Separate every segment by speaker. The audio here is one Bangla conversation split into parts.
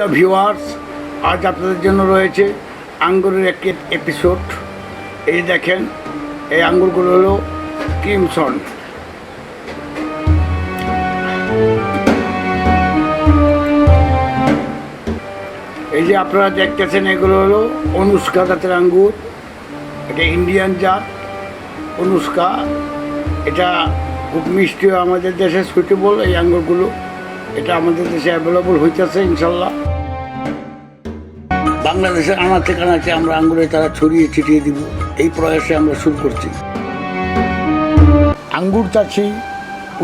Speaker 1: প্রিয় ভিউয়ার্স আজ আপনাদের জন্য রয়েছে আঙ্গুরের একটি এপিসোড এই দেখেন, এই আঙ্গুরগুলো হলো ক্রিমসন। এই যে আপনারা দেখতেছেন, এগুলো হলো অনুষ্কা জাতের আঙ্গুর। এটা ইন্ডিয়ান জাত, অনুষ্কা। এটা খুব মিষ্টিও আমাদের দেশে সুইটেবল এই আঙ্গুরগুলো। এটা আমাদের দেশে অ্যাভেলেবল হইতেছে, ইনশাল্লাহ। বাংলাদেশের আনাচে কানাচে আমরা আঙ্গুরে তারা ছড়িয়ে ছিটিয়ে দিব। এই প্রয়াসে আমরা শুরু করছি। আঙ্গুর চাষি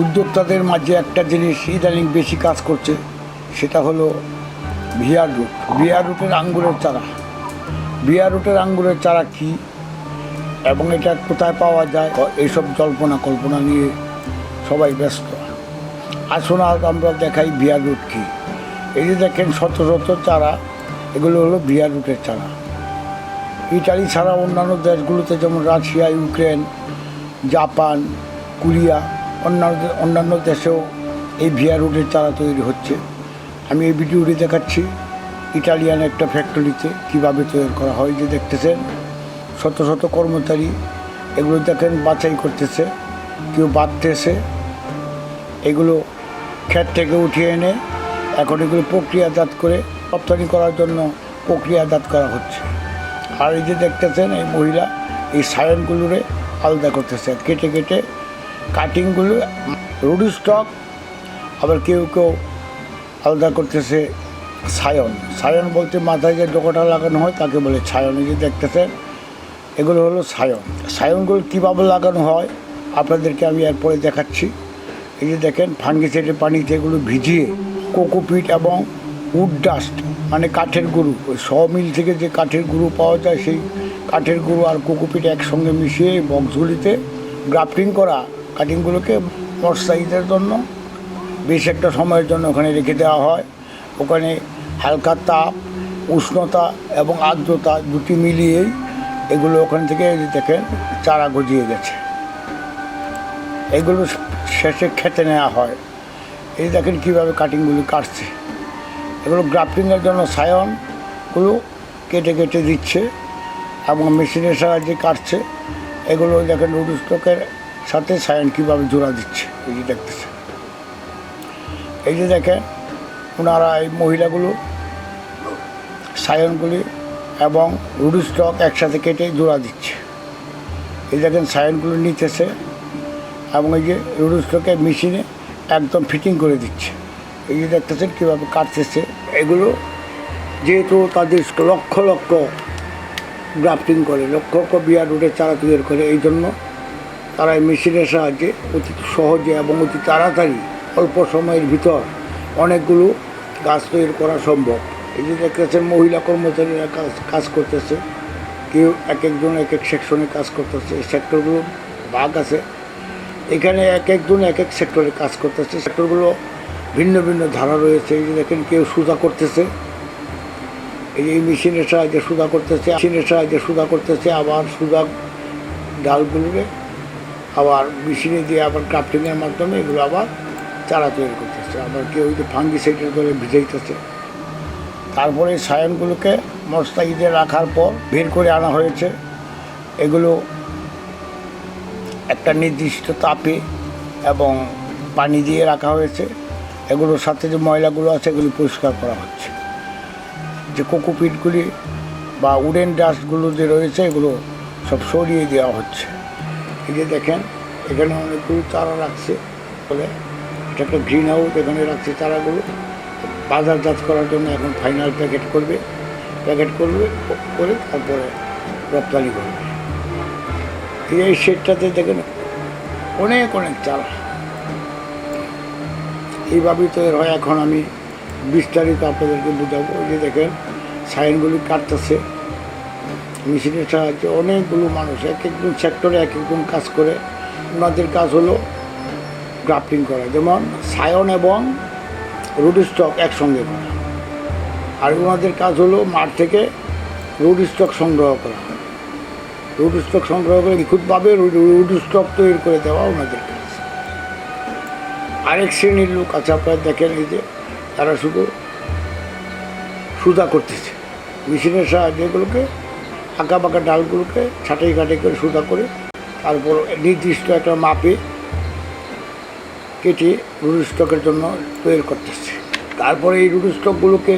Speaker 1: উদ্যোক্তাদের মাঝে একটা জিনিস ইদানিং বেশি কাজ করছে, সেটা হলো ভিয়ার রুট। ভিয়ার রুটের আঙ্গুরের চারা। ভিয়ার রুটের আঙ্গুরের চারা কি এবং এটা কোথায় পাওয়া যায়? এইসব জল্পনা কল্পনা নিয়ে সবাই ব্যস্ত। আসুন আজ আমরা দেখাই বিয়ার রুট কি। এই যে দেখেন শত শত চারা এগুলো হলো বিয়ার রুটের চারা। ইটালি ছাড়া অন্যান্য দেশগুলোতে যেমন রাশিয়া, ইউক্রেন, জাপান, কোরিয়া, অন্যান্য অন্যান্য দেশেও এই ভিয়ার রুটের চারা তৈরি হচ্ছে। আমি এই ভিডিওটি দেখাচ্ছি ইটালিয়ান একটা ফ্যাক্টরিতে কীভাবে তৈরি করা হয়, যে দেখতেছেন, শত শত কর্মচারী এগুলো দেখেন বাছাই করতেছে, কেউ বাঁধতেছে, এগুলো ক্ষেত থেকে উঠিয়ে এনে এখন এগুলো প্রক্রিয়াজাত করে রপ্তানি করার জন্য প্রক্রিয়া প্রক্রিয়াজাত করা হচ্ছে। আর এই যে দেখতেছেন, এই মহিলা এই সায়নগুলোরে আলাদা করতেছে। কেটে কেটে কাটিংগুলো, রুডি স্টক, আবার কেউ কেউ আলাদা করতেছে সায়ন। সায়ন বলতে মাথায় যে ডোকাটা লাগানো হয়, তাকে বলে ছায়ন। এই যে দেখতেছেন, এগুলো হলো সায়ন। সায়নগুলো কীভাবে লাগানো হয়, আপনাদেরকে আমি এরপরে দেখাচ্ছি। এই যে দেখেন, ফাঙ্গিসাইডের পানিতে এগুলো ভিজিয়ে কোকোপিট এবং উড ডাস্ট মানে কাঠের গুঁড়ো ওই শ মিল থেকে যে কাঠের গুঁড়ো পাওয়া যায়, সেই কাঠের গুঁড়ো আর কোকোপিট একসঙ্গে মিশিয়ে বক্সগুলিতে গ্রাফটিং করা কাটিংগুলোকে মশাইদের জন্য। বেশ একটা সময়ের জন্য ওখানে রেখে দেওয়া হয়। ওখানে হালকা তাপ, উষ্ণতা এবং আর্দ্রতা দুটি মিলিয়েই এগুলো ওখান থেকে দেখেন, চারা গজিয়ে গেছে। এগুলো শেষে খেতে নেওয়া হয়। এই দেখেন কীভাবে কাটিংগুলি কাটছে। এগুলো গ্রাফটিংয়ের জন্য সায়নগুলো কেটে কেটে দিচ্ছে এবং মেশিনের সাহায্যে কাটছে। এগুলো দেখেন রুড স্টকের সাথে সায়ন কীভাবে জোড়া দিচ্ছে, এই যে দেখতেছে এই যে দেখেন ওনারা এই মহিলাগুলো সায়নগুলি এবং রুড স্টক একসাথে কেটে জোড়া দিচ্ছে। এই দেখেন সায়নগুলো নিতেছে এবং এই যে রুড স্টকে মেশিনে একদম ফিটিং করে দিচ্ছে। এই যে দেখতেছেন কীভাবে কাটতেছে, এগুলো যেহেতু তাদের লক্ষ লক্ষ গ্রাফটিং করে, লক্ষ লক্ষ বিয়ার রুটের চারা তৈরি করে, এই জন্য তারা এই মেশিনের সাহায্যে অতি সহজে এবং অতি তাড়াতাড়ি অল্প সময়ের ভিতর অনেকগুলো গাছ তৈরি করা সম্ভব। এই যে দেখতেছেন মহিলা কর্মচারীরা কাজ কাজ করতেছে, কেউ এক একজন এক এক সেকশনে কাজ করতেছে, এই সেক্টরগুলো ভাগ আছে। এখানে এক একজন এক এক সেক্টরে কাজ করতেছে সেক্টরগুলো ভিন্ন ভিন্ন ধারা রয়েছে। এই যে দেখেন কেউ সুদা করতেছে। এই যে এই মেশিনের সাহায্যে সুদা করতেছে, মেশিনের সাহায্যে সুদা করতেছে, আবার সুদা ডালগুলোকে আবার মেশিনে দিয়ে আবার ক্রাফটিংয়ের মাধ্যমে এগুলো আবার চারা তৈরি করতেছে। আবার কেউ ওই যে ফাঙ্গিসাইডের করে ভিজাইতেছে। তারপরে সায়নগুলোকে মশলাইতে রাখার পর বের করে আনা হয়েছে। এগুলো একটা নির্দিষ্ট তাপে এবং পানি দিয়ে রাখা হয়েছে। এগুলোর সাথে যে ময়লাগুলো আছে, এগুলো পরিষ্কার করা হচ্ছে। যে কোকোপিটগুলি বা উডেন ডাস্টগুলো যে রয়েছে, এগুলো সব সরিয়ে দেওয়া হচ্ছে। এই যে দেখেন, এখানে অনেকগুলো চারা রাখছে বলে এটা একটা গ্রিন হাউস এখানে রাখছে চারাগুলো বাজারজাত করার জন্য এখন ফাইনাল প্যাকেট করবে। প্যাকেট করবে, করে তারপরে রপ্তানি করবে। এই শেডটাতে দেখেন অনেক অনেক চারা এইভাবেই তৈরি হয়। এখন আমি বিস্তারিত আপনাদেরকে বোঝাবো। ওই যে দেখেন, সাইনগুলি কাটতেছে, মেশিনের সাহায্যে অনেকগুলো মানুষ, এক একজন সেক্টরে এক একজন কাজ করে। ওনাদের কাজ হলো গ্রাফটিং করা, যেমন সায়ন এবং রুড স্টক একসঙ্গে করা। আর ওনাদের কাজ হলো মাঠ থেকে রুড স্টক সংগ্রহ করা। রুড স্টক সংগ্রহ করে নিখুঁতভাবে রুড স্টক তৈরি করে দেওয়া ওনাদের কাজ আরেক শ্রেণির লোক আছে, আপনারা দেখেন এই যে তারা শুধু সুদা করতেছে। মেশিনের সাহায্যে এগুলোকে আঁকা বাঁকা ডালগুলোকে ছাটাই কাটাই করে সুদা করে, তারপর নির্দিষ্ট একটা মাপে কেটে রুড স্টকের জন্য তৈরি করতেছে। তারপরে এই রুড স্টকগুলোকে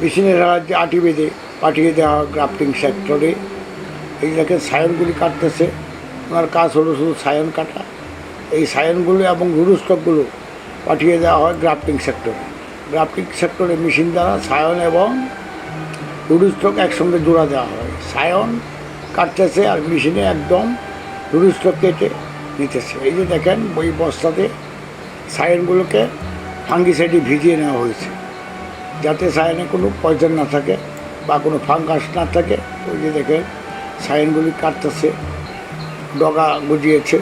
Speaker 1: মেশিনের সাহায্যে আটি বেঁধে, পাঠিয়ে দেওয়া হয় গ্রাফটিং সেক্টরে। এই দেখে সায়নগুলি কাটতেছে। ওনার কাজ হলো শুধু সায়ন কাটা। এই সায়নগুলো এবং রুড স্টকগুলো পাঠিয়ে দেওয়া হয় গ্রাফটিং সেক্টরে। গ্রাফটিং সেক্টরে মেশিন দ্বারা সায়ন এবং রুড স্টক একসঙ্গে জোড়া দেওয়া হয়। সায়ন কাটতেছে আর মেশিনে একদম রুড স্টক কেটে নিতেছে এই যে দেখেন, ওই বস্তাতে সায়নগুলোকে ফাঙ্গিসাইডে ভিজিয়ে নেওয়া হয়েছে। যাতে সায়নে কোনো পয়জন না থাকে বা কোনো ফাঙ্গাস না থাকে। ওই যে দেখেন, সায়নগুলি কাটতেছে, ডগা গুজিয়েছে।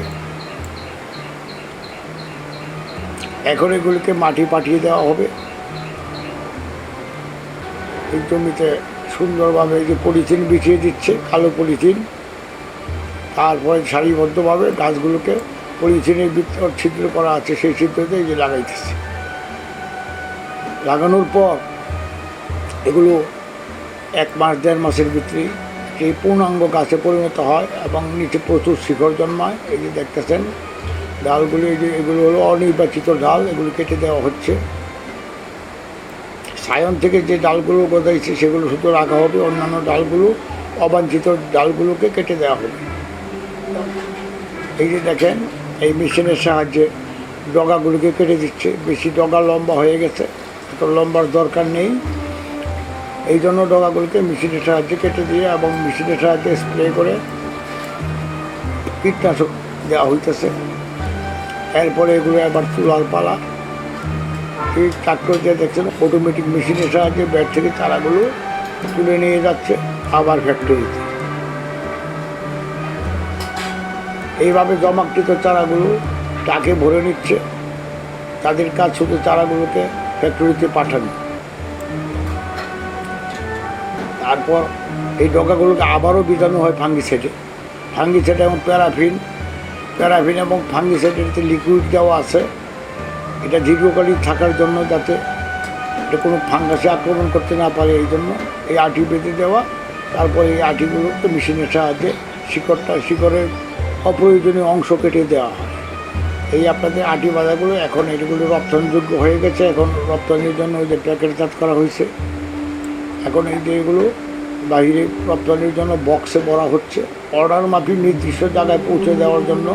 Speaker 1: এখন এগুলিকে মাটি পাঠিয়ে দেওয়া হবে। এই জমিতে সুন্দরভাবে যে পলিথিন বিছিয়ে দিচ্ছে, কালো পলিথিন। তারপরে সারিবদ্ধভাবে গাছগুলোকে পলিথিনের ভিতর ছিদ্র করা আছে, সেই ছিদ্রতে এই যে লাগাইতেছে। লাগানোর পর এগুলো এক মাস, দেড় মাসের ভিতরে এই পূর্ণাঙ্গ গাছে পরিণত হয় এবং নিচে প্রচুর শিকড় জন্মায়, এই যে দেখতেছেন। ডালগুলো যে এগুলো হলো অনির্বাচিত ডাল, এগুলো কেটে দেওয়া হচ্ছে। সায়ন থেকে যে ডালগুলো গজাইছে, সেগুলো শুধু রাখা হবে, অন্যান্য ডালগুলো, অবাঞ্ছিত ডালগুলোকে কেটে দেওয়া হবে। এই যে দেখেন, এই মেশিনের সাহায্যে ডগাগুলোকে কেটে দিচ্ছে। বেশি ডগা লম্বা হয়ে গেছে, এত লম্বার দরকার নেই। এই জন্য ডগাগুলোকে মেশিনের সাহায্যে কেটে দিয়ে এবং মেশিনের সাহায্যে স্প্রে করে কীটনাশক দেওয়া হইতেছে। এরপরে এগুলো আবার তুলার পালা। এই ট্রাক্টর দিয়ে দেখছেন অটোমেটিক মেশিনের সাহায্যে ব্যাট থেকে চারাগুলো তুলে নিয়ে যাচ্ছে আবার ফ্যাক্টরিতে এইভাবে জমাকৃত চারাগুলো টাকে ভরে নিচ্ছে। তাদের কাজ শুধু চারাগুলোকে ফ্যাক্টরিতে পাঠানো। তারপর এই ডগাগুলোকে আবারও বীজাণু হয় ফাঙ্গিসাইডে ফাঙ্গিসাইড এবং প্যারাফিন প্যারাফিন এবং ফাঙ্গিসাইডের যে লিকুইড দেওয়া আছে। এটা দীর্ঘকালীন থাকার জন্য যাতে এটা কোনো ফাঙ্গাসে আক্রমণ করতে না পারে, এই জন্য এই আঠি বেঁধে দেওয়া। তারপরে এই আঠিগুলোকে মেশিনের সাহায্যে শিকড়টা, শিকড়ের অপ্রয়োজনীয় অংশ কেটে দেওয়া হয়। এই আপনাদের আটি বাজারগুলো এখন এগুলো রপ্তানিযোগ্য হয়ে গেছে। এখন রপ্তানির জন্য ওই যে প্যাকেটজাত করা হয়েছে। এখন এই যে এগুলো বাইরে রপ্তানির জন্য বক্সে ভরা হচ্ছে। অর্ডার মাফিক নির্দিষ্ট জায়গায় পৌঁছে দেওয়ার জন্য